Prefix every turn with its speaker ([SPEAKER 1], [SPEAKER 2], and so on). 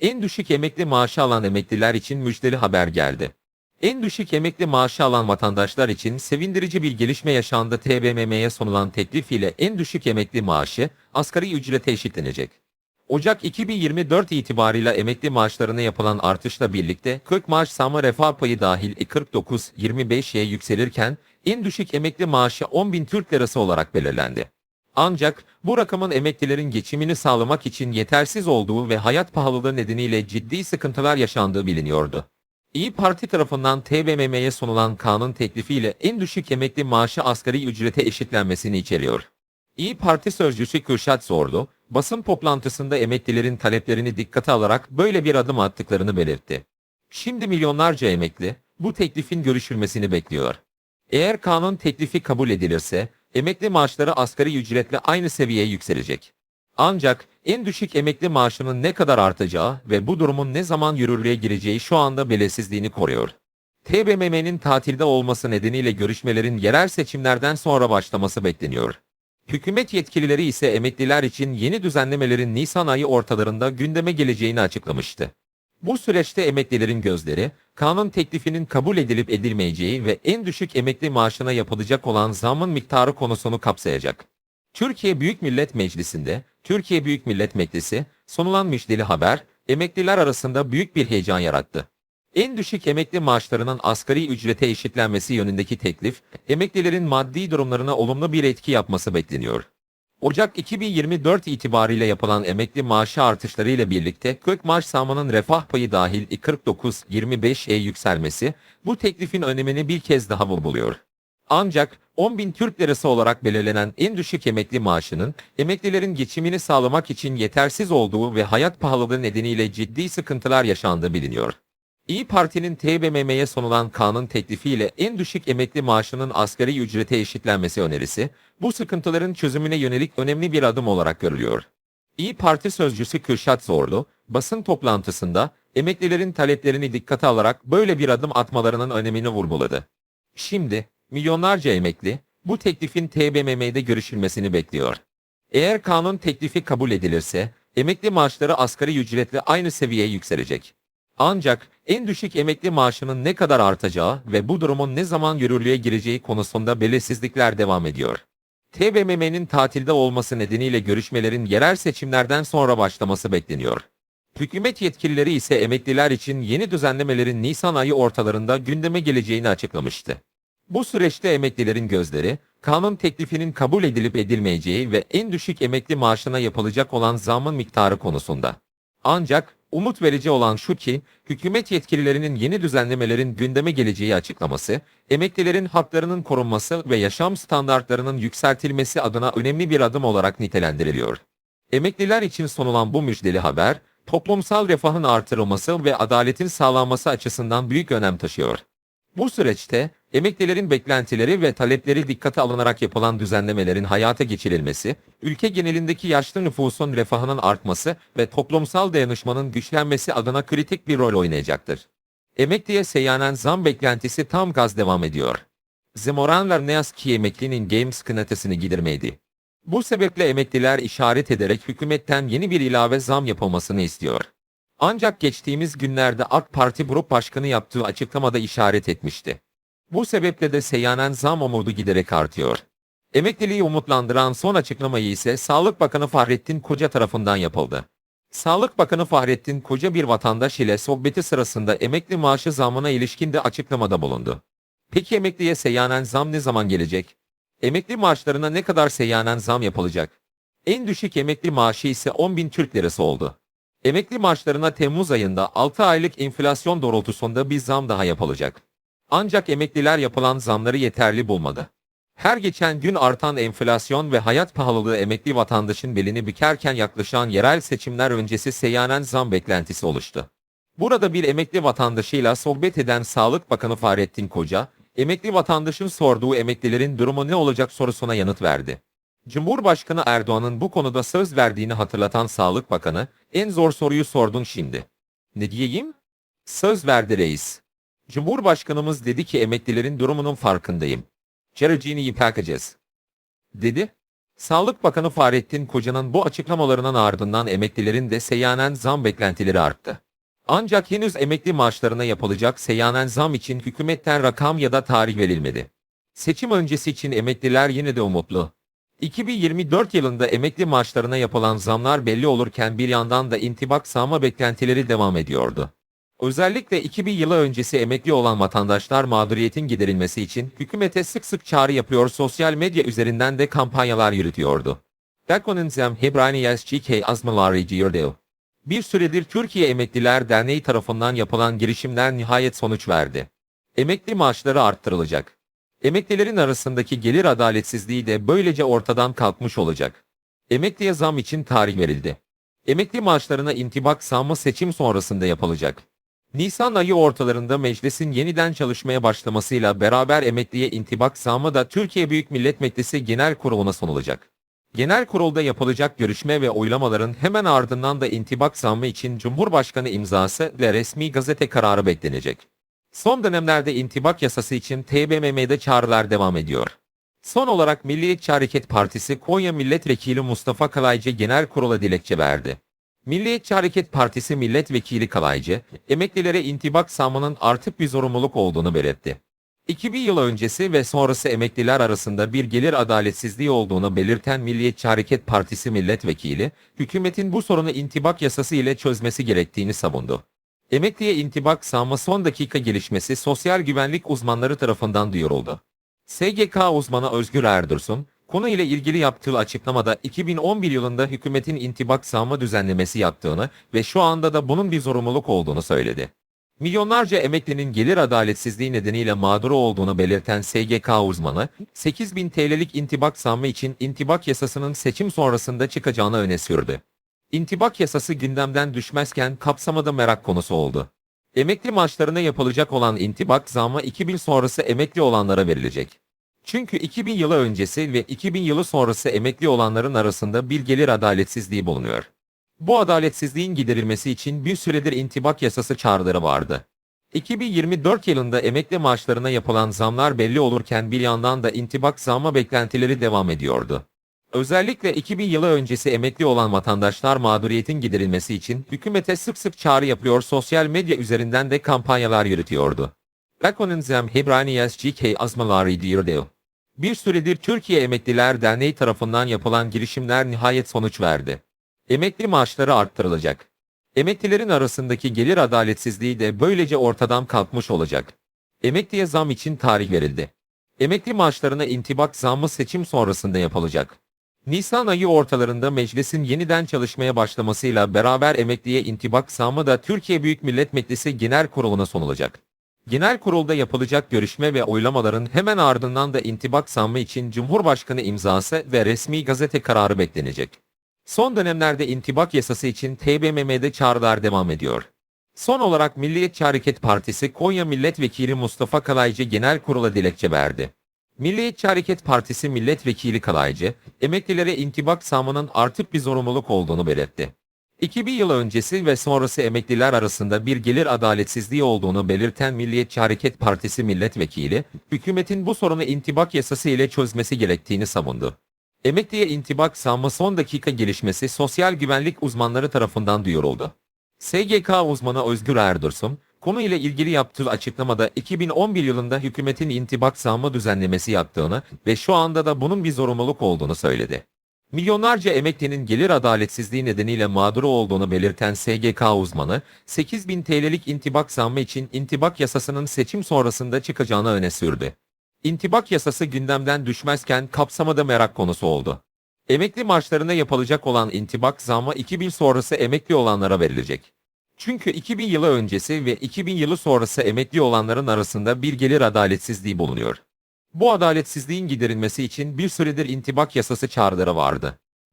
[SPEAKER 1] En düşük emekli maaşı alan emekliler için müjdeli haber geldi. En düşük emekli maaşı alan vatandaşlar için sevindirici bir gelişme yaşandı. TBMM'ye sunulan teklif ile en düşük emekli maaşı asgari ücrete eşitlenecek. Ocak 2024 itibarıyla emekli maaşlarına yapılan artışla birlikte 40 maaş zamı refah payı dahil 49-25'ye yükselirken en düşük emekli maaşı 10.000 Türk Lirası olarak belirlendi. Ancak bu rakamın emeklilerin geçimini sağlamak için yetersiz olduğu ve hayat pahalılığı nedeniyle ciddi sıkıntılar yaşandığı biliniyordu. İyi Parti tarafından TBMM'ye sunulan kanun teklifiyle en düşük emekli maaşı asgari ücrete eşitlenmesini içeriyor. İyi Parti sözcüsü Kürşat Zorlu, basın toplantısında emeklilerin taleplerini dikkate alarak böyle bir adım attıklarını belirtti. Şimdi milyonlarca emekli bu teklifin görüşülmesini bekliyor. Eğer kanun teklifi kabul edilirse emekli maaşları asgari ücretle aynı seviyeye yükselecek. Ancak en düşük emekli maaşının ne kadar artacağı ve bu durumun ne zaman yürürlüğe gireceği şu anda belirsizliğini koruyor. TBMM'nin tatilde olması nedeniyle görüşmelerin yerel seçimlerden sonra başlaması bekleniyor. Hükümet yetkilileri ise emekliler için yeni düzenlemelerin Nisan ayı ortalarında gündeme geleceğini açıklamıştı. Bu süreçte emeklilerin gözleri, kanun teklifinin kabul edilip edilmeyeceği ve en düşük emekli maaşına yapılacak olan zamın miktarı konusunu kapsayacak. Türkiye Büyük Millet Meclisi'nde, Türkiye Büyük Millet Meclisi, sunulan müjdeli haber, emekliler arasında büyük bir heyecan yarattı. En düşük emekli maaşlarının asgari ücrete eşitlenmesi yönündeki teklif, emeklilerin maddi durumlarına olumlu bir etki yapması bekleniyor. Ocak 2024 itibariyle yapılan emekli maaşı artışları ile birlikte 40 maaş zamının refah payı dahil 49-25'e yükselmesi bu teklifin önemini bir kez daha vurguluyor. Ancak 10 bin Türk lirası olarak belirlenen en düşük emekli maaşının emeklilerin geçimini sağlamak için yetersiz olduğu ve hayat pahalılığı nedeniyle ciddi sıkıntılar yaşandığı biliniyor. İyi Parti'nin TBMM'ye sunulan kanun teklifiyle en düşük emekli maaşının asgari ücrete eşitlenmesi önerisi, bu sıkıntıların çözümüne yönelik önemli bir adım olarak görülüyor. İyi Parti sözcüsü Kürşat Zorlu, basın toplantısında emeklilerin taleplerini dikkate alarak böyle bir adım atmalarının önemini vurguladı. Şimdi, milyonlarca emekli, bu teklifin TBMM'de görüşülmesini bekliyor. Eğer kanun teklifi kabul edilirse, emekli maaşları asgari ücretle aynı seviyeye yükselecek. Ancak en düşük emekli maaşının ne kadar artacağı ve bu durumun ne zaman yürürlüğe gireceği konusunda belirsizlikler devam ediyor. TBMM'nin tatilde olması nedeniyle görüşmelerin yerel seçimlerden sonra başlaması bekleniyor. Hükümet yetkilileri ise emekliler için yeni düzenlemelerin Nisan ayı ortalarında gündeme geleceğini açıklamıştı. Bu süreçte emeklilerin gözleri, kanun teklifinin kabul edilip edilmeyeceği ve en düşük emekli maaşına yapılacak olan zamın miktarı konusunda. Ancak umut verici olan şu ki, hükümet yetkililerinin yeni düzenlemelerin gündeme geleceği açıklaması, emeklilerin haklarının korunması ve yaşam standartlarının yükseltilmesi adına önemli bir adım olarak nitelendiriliyor. Emekliler için sunulan bu müjdeli haber, toplumsal refahın artırılması ve adaletin sağlanması açısından büyük önem taşıyor. Bu süreçte emeklilerin beklentileri ve talepleri dikkate alınarak yapılan düzenlemelerin hayata geçirilmesi, ülke genelindeki yaşlı nüfusun refahının artması ve toplumsal dayanışmanın güçlenmesi adına kritik bir rol oynayacaktır. Emekliye seyyanen zam beklentisi tam gaz devam ediyor. Zimoranlar ne yaz ki emeklinin games kınatısını gidirmeydi. Bu sebeple emekliler işaret ederek hükümetten yeni bir ilave zam yapılmasını istiyor. Ancak geçtiğimiz günlerde AK Parti Grup Başkanı yaptığı açıklamada işaret etmişti. Bu sebeple de seyyanen zam umudu giderek artıyor. Emekliliği umutlandıran son açıklamayı ise Sağlık Bakanı Fahrettin Koca tarafından yapıldı. Sağlık Bakanı Fahrettin Koca bir vatandaş ile sohbeti sırasında emekli maaşı zamına ilişkin de açıklamada bulundu. Peki emekliye seyyanen zam ne zaman gelecek? Emekli maaşlarına ne kadar seyyanen zam yapılacak? En düşük emekli maaşı ise 10 bin Türk lirası oldu. Emekli maaşlarına Temmuz ayında 6 aylık enflasyon doğrultusunda bir zam daha yapılacak. Ancak emekliler yapılan zamları yeterli bulmadı. Her geçen gün artan enflasyon ve hayat pahalılığı emekli vatandaşın belini bükerken yaklaşan yerel seçimler öncesi seyyanen zam beklentisi oluştu. Burada bir emekli vatandaşıyla sohbet eden Sağlık Bakanı Fahrettin Koca, emekli vatandaşın sorduğu emeklilerin durumu ne olacak sorusuna yanıt verdi. Cumhurbaşkanı Erdoğan'ın bu konuda söz verdiğini hatırlatan Sağlık Bakanı, en zor soruyu sordun şimdi. Ne diyeyim? Söz verdi reis. Cumhurbaşkanımız dedi ki emeklilerin durumunun farkındayım. Çarıcını bakacağız. Dedi. Sağlık Bakanı Fahrettin Koca'nın bu açıklamalarının ardından emeklilerin de seyyanen zam beklentileri arttı. Ancak henüz emekli maaşlarına yapılacak seyyanen zam için hükümetten rakam ya da tarih verilmedi. Seçim öncesi için emekliler yine de umutlu. 2024 yılında emekli maaşlarına yapılan zamlar belli olurken bir yandan da intibak sağma beklentileri devam ediyordu. Özellikle 2000 yılı öncesi emekli olan vatandaşlar mağduriyetin giderilmesi için hükümete sık sık çağrı yapıyor sosyal medya üzerinden de kampanyalar yürütüyordu. Ekonomizm Hebranias GK azmaları diyordu. Bir süredir Türkiye Emekliler Derneği tarafından yapılan girişimler nihayet sonuç verdi. Emekli maaşları arttırılacak. Emeklilerin arasındaki gelir adaletsizliği de böylece ortadan kalkmış olacak. Emekliye zam için tarih verildi. Emekli maaşlarına intibak sağma seçim sonrasında yapılacak. Nisan ayı ortalarında meclisin yeniden çalışmaya başlamasıyla beraber emekliye intibak sağma da Türkiye Büyük Millet Meclisi Genel Kurulu'na sunulacak. Genel kurulda yapılacak görüşme ve oylamaların hemen ardından da intibak zammı için Cumhurbaşkanı imzası ve resmi gazete kararı beklenecek. Son dönemlerde intibak yasası için TBMM'de çağrılar devam ediyor. Son olarak Milliyetçi Hareket Partisi Konya Milletvekili Mustafa Kalaycı genel kurula dilekçe verdi. Milliyetçi Hareket Partisi Milletvekili Kalaycı, emeklilere intibak sağmanın artık bir zorunluluk olduğunu belirtti. 2000 yıl öncesi ve sonrası emekliler arasında bir gelir adaletsizliği olduğunu belirten Milliyetçi Hareket Partisi milletvekili, hükümetin bu sorunu intibak yasası ile çözmesi gerektiğini savundu. Emekliye intibak sağma son dakika gelişmesi sosyal güvenlik uzmanları tarafından duyuruldu. SGK uzmanı Özgür Erdursun, konu ile ilgili yaptığı açıklamada 2011 yılında hükümetin intibak sağma düzenlemesi yaptığını ve şu anda da bunun bir zorunluluk olduğunu söyledi. Milyonlarca emeklinin gelir adaletsizliği nedeniyle mağdur olduğunu belirten SGK uzmanı, 8000 TL'lik intibak zammı için intibak yasasının seçim sonrasında çıkacağını öne sürdü. İntibak yasası gündemden düşmezken kapsamada merak konusu oldu. Emekli maaşlarına yapılacak olan intibak zammı 2000 sonrası emekli olanlara verilecek. Çünkü 2000 yılı öncesi ve 2000 yılı sonrası emekli olanların arasında bir gelir adaletsizliği bulunuyor. Bu adaletsizliğin giderilmesi için bir süredir intibak yasası çağrıları vardı. 2024 yılında emekli maaşlarına yapılan zamlar belli olurken bir yandan da intibak zamma beklentileri devam ediyordu. Özellikle 2000 yılı öncesi emekli olan vatandaşlar mağduriyetin giderilmesi için hükümete sık sık çağrı yapıyor sosyal medya üzerinden de kampanyalar yürütüyordu. Ekonomizm Hebranias GK azmaları diyordu. Bir süredir Türkiye Emekliler Derneği tarafından yapılan girişimler nihayet sonuç verdi. Emekli maaşları arttırılacak. Emeklilerin arasındaki gelir adaletsizliği de böylece ortadan kalkmış olacak. Emekliye zam için tarih verildi. Emekli maaşlarına intibak zammı seçim sonrasında yapılacak. Nisan ayı ortalarında meclisin yeniden çalışmaya başlamasıyla beraber emekliye intibak zammı da Türkiye Büyük Millet Meclisi Genel Kurulu'na sunulacak. Genel kurulda yapılacak görüşme ve oylamaların hemen ardından da intibak zammı için Cumhurbaşkanı imzası ve resmi gazete kararı beklenecek. Son dönemlerde intibak yasası için TBMM'de çağrılar devam ediyor. Son olarak Milliyetçi Hareket Partisi Konya Milletvekili Mustafa Kalaycı genel kurula dilekçe verdi. Milliyetçi Hareket Partisi Milletvekili Kalaycı, emeklilere intibak sağmanın artık bir zorunluluk olduğunu belirtti. 2000 yıl öncesi ve sonrası emekliler arasında bir gelir adaletsizliği olduğunu belirten Milliyetçi Hareket Partisi milletvekili, hükümetin bu sorunu intibak yasası ile çözmesi gerektiğini savundu. Emekliye intibak sağma son dakika gelişmesi sosyal güvenlik uzmanları tarafından duyuruldu. SGK uzmanı Özgür Erdursun, konu ile ilgili yaptığı açıklamada 2011 yılında hükümetin intibak sağma düzenlemesi yaptığını ve şu anda da bunun bir zorunluluk olduğunu söyledi. Milyonlarca emeklinin gelir adaletsizliği nedeniyle mağduru olduğunu belirten SGK uzmanı, 8000 TL'lik intibak zammı için intibak yasasının seçim sonrasında çıkacağını öne sürdü. İntibak yasası gündemden düşmezken kapsamada merak konusu oldu. Emekli maaşlarına yapılacak olan intibak zammı 2000 sonrası emekli olanlara verilecek. Çünkü 2000 yılı öncesi ve 2000 yılı sonrası emekli olanların arasında bir gelir adaletsizliği bulunuyor. Bu adaletsizliğin giderilmesi için bir süredir intibak yasası çağrıları vardı.